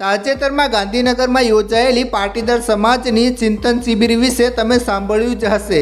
તાજેતરમાં ગાંધીનગરમાં યોજાયેલી પાટીદાર સમાજની ચિંતન શિબિર વિશે તમે સાંભળ્યું જ હશે.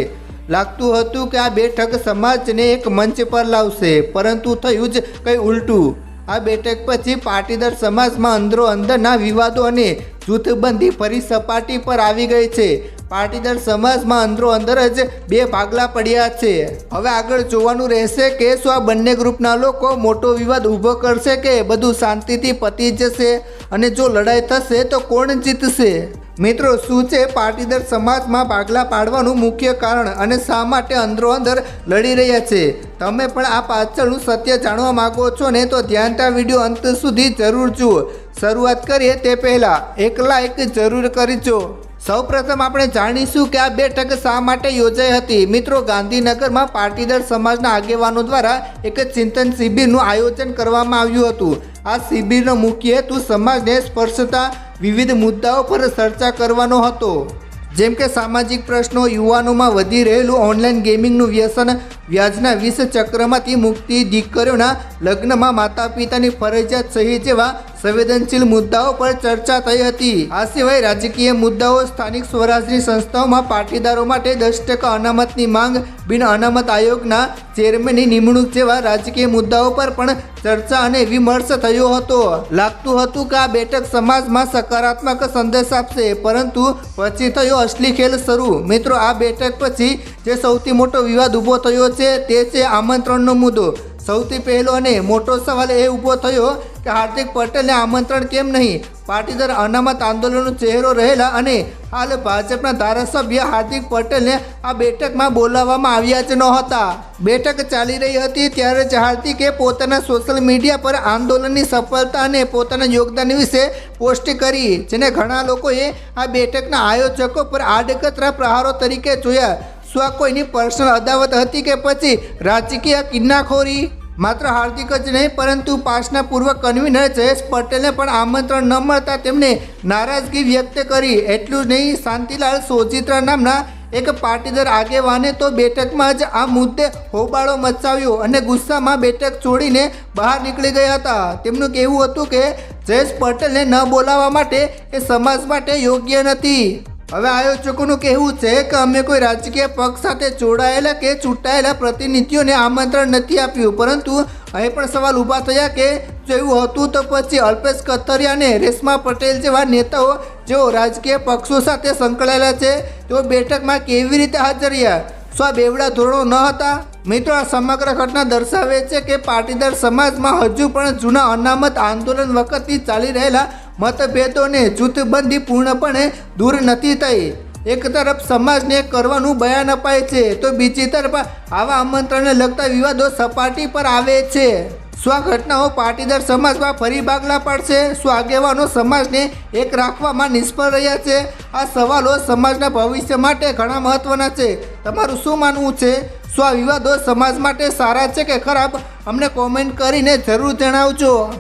લાગતું હતું કે આ બેઠક સમાજને એક મંચ પર લાવશે, પરંતુ થયું જ કંઈ ઉલટું. આ બેઠક પછી પાટીદાર સમાજમાં અંદરો અંદરના વિવાદો અને જૂથબંધી ફરી સપાટી પર આવી ગઈ છે. પાટીદાર સમાજમાં અંદરો અંદર જ બે ભાગલા પડ્યા છે. હવે આગળ જોવાનું રહેશે કે શું આ બંને ગ્રુપના લોકો મોટો વિવાદ ઊભો કરશે કે બધું શાંતિથી પતી જશે અને જો લડાઈ થશે તો કોણ જીતશે? મિત્રો, શું છે? પાટીદાર સમાજમાં ભાગલા પાડવાનું મુખ્ય કારણ અને શા માટે અંદરો અંદર લડી રહ્યા છે? તમે પણ આ પાછળનું સત્ય જાણવા માંગો છો ને તો ધ્યાનતા વીડિયો અંત સુધી જરૂર જુઓ. શરૂઆત કરીએ તે પહેલાં એક લાઈક જરૂર કરજો. સૌપ્રથમ આપણે જાણીશું કે આ બેઠક શા માટે યોજાઈ હતી. મિત્રો, ગાંધીનગરમાં પાટીદાર સમાજના આગેવાનો દ્વારા એક ચિંતન શિબિરનું આયોજન કરવામાં આવ્યું હતું. આ શિબિરનો મુખ્ય હેતુ સમાજને સ્પર્શતા, વિવિધ મુદ્દાઓ પર ચર્ચા કરવાનો હતો. જેમ કે સામાજિક પ્રશ્નો, યુવાનોમાં વધી રહેલું ઓનલાઈન ગેમિંગનું વ્યસન, વ્યાજના વિષ ચક્રમાંથી મુક્તિ, દીકરીઓના લગ્નમાં માતા પિતાની ફરજિયાત સહી જેવા સંવેદનશીલ મુદ્દાઓ પર ચર્ચા થઈ હતી. આ સિવાય રાજકીય મુદ્દાઓ સ્થાનિક સ્વરાજની સંસ્થાઓમાં પાટીદારો માટે દસ ટકા અનામતની માંગ બિન અનામત આયોગના ચેરમેનની નિમણૂક જેવા રાજકીય મુદ્દાઓ પર પણ ચર્ચા અને વિમર્શ થયો હતો. લાગતું હતું કે આ બેઠક સમાજમાં સકારાત્મક સંદેશ આપશે, પરંતુ પછી થયો અસલી ખેલ શરૂ. મિત્રો, આ બેઠક પછી જે સૌથી મોટો વિવાદ ઊભો થયો છે તે છે આમંત્રણનો મુદ્દો. સૌથી પહેલો અને મોટો સવાલ એ ઊભો થયો કે હાર્દિક પટેલને આમંત્રણ કેમ નહીં? પાટીદાર અનામત આંદોલનનો ચહેરો રહેલા અને હાલ ભાજપના ધારાસભ્ય હાર્દિક પટેલને આ બેઠકમાં બોલાવવામાં આવ્યા જ નહોતા. બેઠક ચાલી રહી હતી ત્યારે જ હાર્દિકે પોતાના સોશિયલ મીડિયા પર આંદોલનની સફળતા અને પોતાના યોગદાન વિશે પોસ્ટ કરી, જેને ઘણા લોકોએ આ બેઠકના આયોજકો પર આડકતરા પ્રહારો તરીકે જોયા. શું આ કોઈની પર્સનલ અદાવત હતી કે પછી રાજકીય કિન્નાખોરી? માત્ર હાર્દિક જ નહીં, પરંતુ પાસના પૂર્વ કન્વીનર જયેશ પટેલને પણ આમંત્રણ ન મળતા તેમણે નારાજગી વ્યક્ત કરી. એટલું જ નહીં, શાંતિલાલ સોજિત્રા નામના એક પાટીદાર આગેવાને તો બેઠકમાં જ આ મુદ્દે હોબાળો મચાવ્યો અને ગુસ્સામાં બેઠક છોડીને બહાર નીકળી ગયા હતા. તેમનું કહેવું હતું કે, જયેશ પટેલને ન બોલાવવા માટે એ સમાજ માટે યોગ્ય નથી. હવે આયોજકોનું કહેવું છે કે અમે કોઈ રાજકીય પક્ષ સાથે જોડાયેલા કે ચૂંટાયેલા પ્રતિનિધિઓને આમંત્રણ નથી આપ્યું. પરંતુ અહીં પણ સવાલ ઊભા થયા કે જો એવું હતું તો પછી અલ્પેશ કથરિયા અને રેશમા પટેલ જેવા નેતાઓ જેઓ રાજકીય પક્ષો સાથે સંકળાયેલા છે, તેઓ બેઠકમાં કેવી રીતે હાજર રહ્યા? શું આ બેવડા ધોરણો ન હતા? મિત્રો, આ સમગ્ર ઘટના દર્શાવે છે કે પાટીદાર સમાજમાં હજુ પણ જૂના અનામત આંદોલન વખતથી ચાલી રહેલા મતભેદોને જૂથબંધી પૂર્ણપણે દૂર નથી થઈ. એક તરફ સમાજને કરવાનું બયાન અપાય છે, તો બીજી તરફ આવા આમંત્રણને લગતા વિવાદો સપાટી પર આવે છે. શું આ ઘટનાઓ પાટીદાર સમાજમાં ફરી ભાગલા પાડશે. શું આગેવાનો સમાજને એક રાખવામાં નિષ્ફળ રહ્યા છે. આ સવાલો સમાજના ભવિષ્ય માટે ઘણા મહત્વના છે. તમારું શું માનવું છે? શું આ વિવાદો સમાજ માટે સારા છે કે ખરાબ? અમને કોમેન્ટ કરીને જરૂર જણાવજો.